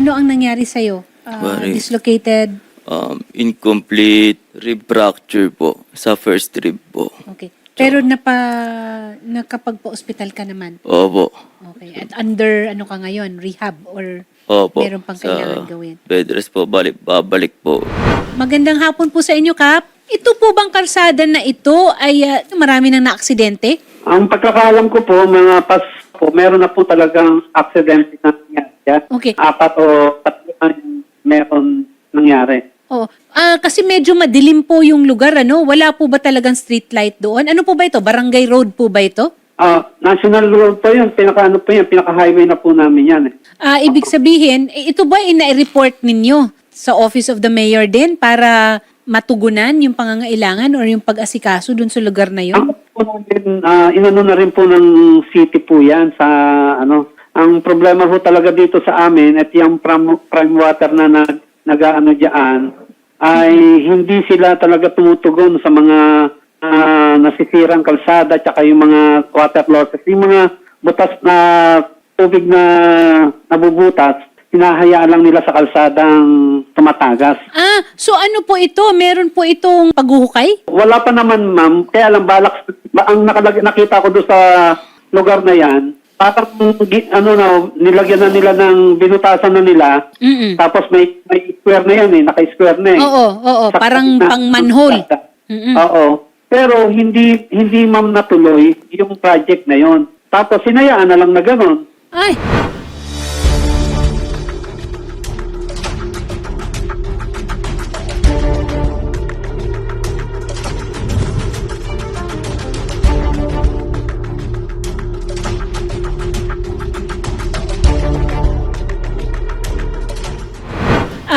Ano ang nangyari sa'yo? Bari. dislocated? Um, incomplete rib fracture po sa first rib po. Okay. Pero napa, nakapagpa-hospital ka naman? Opo. Okay. At under, ano ka ngayon? Rehab or Opo. meron pang kailangan gawin? bed rest po, balik, babalik po. Magandang hapon po sa inyo, Kap. Ito po bang karsada na ito ay ah, marami nang naaksidente? Ang pagkakaalam ko po, mga pas po, meron na po talagang accident na nangyari. Okay. Apat o tatlo na yung meron nangyari. Oh, ah kasi medyo madilim po yung lugar ano. Wala po ba talagang street light doon? Ano po ba ito? Barangay Road po ba ito? Ah, national road po yun, pinaka ano po yan, pinaka highway na po namin yan eh. Ah, ibig sabihin, eh, ito ba ina-report ninyo sa Office of the Mayor din para matugunan yung pangangailangan or yung pag-asikaso dun sa lugar na yun? Ang po namin, ah, inano na rin po ng city po yan sa ano. Ang problema po talaga dito sa amin at yung prime, prime water na nag, nag-ano dyan ay hindi sila talaga tumutugon sa mga ah, nasisirang kalsada tsaka yung mga water losses. Yung mga butas na tubig na nabubutas, hinahayaan lang nila sa kalsadang tumatagas. Ah, so ano po ito? Meron po itong paghuhukay? Wala pa naman, ma'am. Kaya lang balak, ba, ang nakalagay, nakita ko doon sa lugar na yan, parang ano na, nilagyan na nila ng binutasan na nila. Mm-mm. Tapos may, may square na yan eh, naka-square na eh. Oo, oo, Sa parang gitna. pang manhole. Mm-mm. Oo. Pero hindi hindi ma'am natuloy yung project na yon. Tapos sinayaan na lang na gano'n. Ay,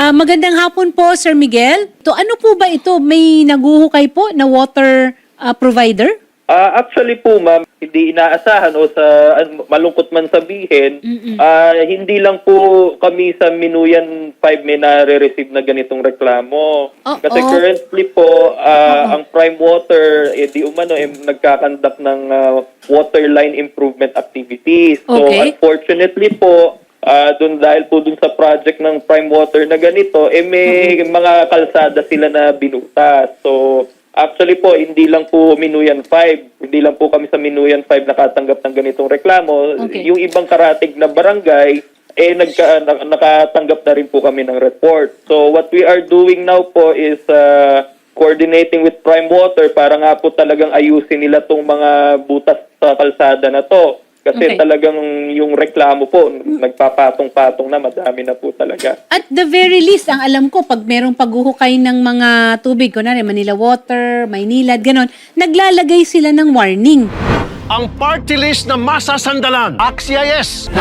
Ah, magandang hapon po, Sir Miguel. To ano po ba ito? May naguhukay po na water ah, provider? Ah, actually po ma'am, hindi inaasahan o sa malungkot man sabihin, Mm-mm. ah, hindi lang po kami sa Minuyan 5 may nare-receive na ganitong reklamo. Oo. Kasi currently po, ah, ang Prime Water, eh, di umano, eh, nagkakandak ng ah, water line improvement activities. So Okay. unfortunately po, ah, dun dahil po dun sa project ng Prime Water na ganito, eh may mga kalsada sila na binutas. So Actually po, hindi lang po Minuyan 5. Hindi lang po kami sa Minuyan 5 nakatanggap ng ganitong reklamo. Okay. Yung ibang karatig na barangay, eh nagka, na- nakatanggap na rin po kami ng report. So what we are doing now po is uh, coordinating with Prime Water para nga po talagang ayusin nila tong mga butas sa kalsada na to. Okay. Kasi talagang yung reklamo po, nagpapatong-patong na, madami na po talaga. At the very least, ang alam ko, pag merong paghuhukay ng mga tubig, kunwari Manila Water, Maynilad, ganon, naglalagay sila ng warning. ang party list na masasandalan. AXIS!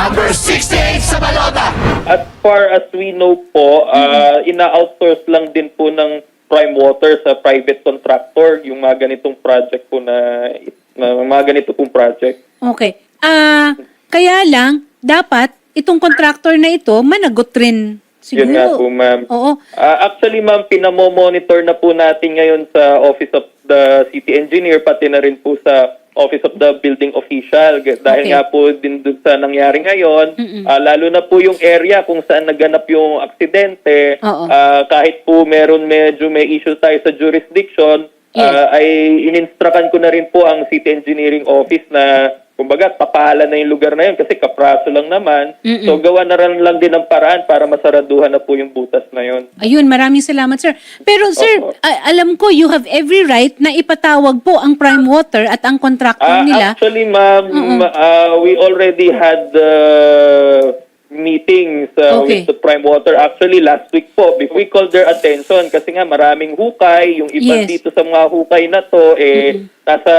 As far as we know po, uh, ina-outsource lang din po ng Prime Water sa private contractor yung mga ganitong project po na, na mga ganito pong project. Okay. Ah, kaya lang, dapat itong contractor na ito, managot rin. Siguro. Yun nga po, ma'am. Oo. Ah, actually, ma'am, pinamo-monitor na po natin ngayon sa Office of the City Engineer, pati na rin po sa Office of the Building Official. Dahil Okay. nga po din dun sa nangyari ngayon, ah, lalo na po yung area kung saan naganap yung aksidente, Oo. ah, kahit po meron medyo may issue tayo sa jurisdiction, Yes. ah, ay ininstrakan ko na rin po ang City Engineering Office na kumbaga papahala na yung lugar na yun kasi kapraso lang naman. Mm-mm. So gawa na rin lang din ng paraan para masaraduhan na po yung butas na yun. Ayun, maraming salamat, sir. Pero, sir, Opo. alam ko, you have every right na ipatawag po ang Prime Water at ang contractor Ah, nila. Actually, ma'am, ah, we already had uh, meetings uh, Okay. with the Prime Water. Actually, last week po, we called their attention kasi nga maraming hukay. Yung iba Yes. dito sa mga hukay na to, eh, nasa,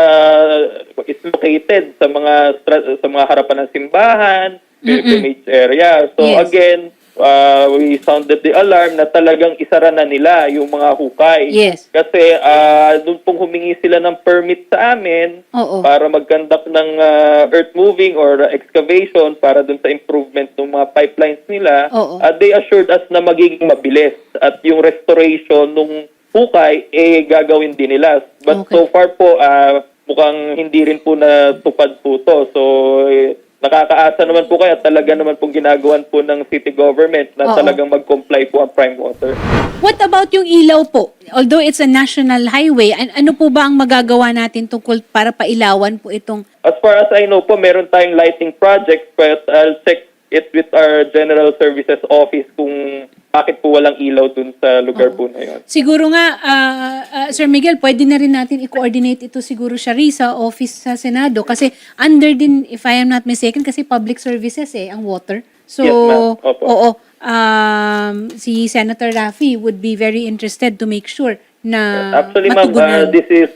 is located sa mga, stra- sa mga harapan ng simbahan, pilgrimage area. So Yes. again, uh, we sounded the alarm na talagang isara na nila yung mga hukay. Yes. Kasi uh, doon pong humingi sila ng permit sa amin Oo. para mag-conduct ng uh, earth moving or excavation para doon sa improvement ng mga pipelines nila. Oo. Uh, they assured us na magiging mabilis at yung restoration nung hukay eh gagawin din nila. But Okay. so far po uh, mukhang hindi rin po natupad po to. So eh, nakakaasa naman po kayo at talaga naman pong ginagawan po ng city government na Oo. talagang mag-comply po ang prime water. What about yung ilaw po? Although it's a national highway, an- ano po ba ang magagawa natin tungkol para pailawan po itong As far as I know po, meron tayong lighting project but I'll check it with our General Services Office kung bakit po walang ilaw dun sa lugar po na yun. Siguro nga, ah, ah, Sir Miguel, pwede na rin natin i-coordinate ito siguro siya rin sa office sa Senado kasi under din, if I am not mistaken, kasi public services eh, ang water. So, Yes, ma'am. Opo. oo, um, si Senator Raffy would be very interested to make sure na Actually, ma'am, matugunan. uh, this is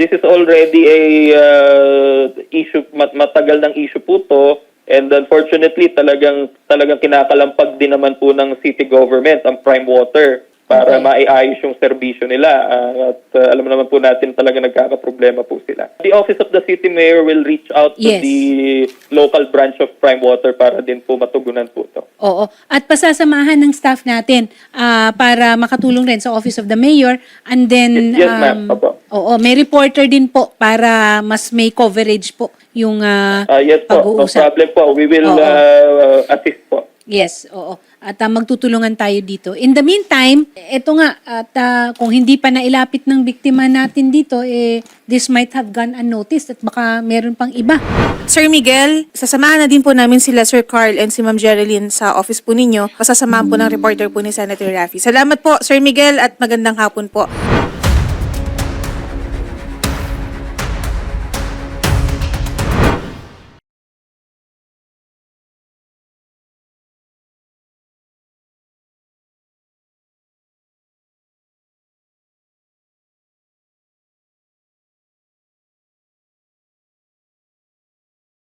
this is already a uh, issue mat- matagal ng issue po to and unfortunately talagang talagang kinakalampag din naman po ng city government ang prime water para Okay. maiayos yung serbisyo nila Uh, at uh, alam naman po natin talaga nagkakaproblema po sila. The office of the city mayor will reach out to Yes. the local branch of prime water para din po matugunan po to. Oo. At pasasamahan ng staff natin ah, para makatulong rin sa Office of the Mayor. And then, Yes, ma'am. Oo, may reporter din po para mas may coverage po yung ah, Ah, yes po, no problem po. We will Oo. uh, assist po. Yes, oo. At ah, magtutulungan tayo dito. In the meantime, eto nga, at ah, kung hindi pa nailapit ng biktima natin dito, eh, this might have gone unnoticed at baka meron pang iba. Sir Miguel, sasamahan na din po namin sila Sir Carl and si Ma'am Geraldine sa office po ninyo. Pasasamahan po ng reporter po ni Senator Raffy. Salamat po Sir Miguel at magandang hapon po.